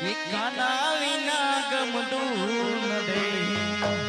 એક કાના વિના ગમતું નથી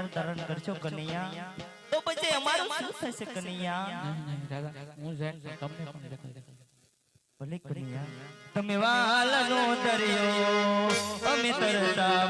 અવતાર ધારણ કરશો કનૈયા. તો પછી અમારું શું થશે કનૈયા? હું તમને પણ ભલે કનૈયા. તમે વાલનો દરિયો અમે તરતા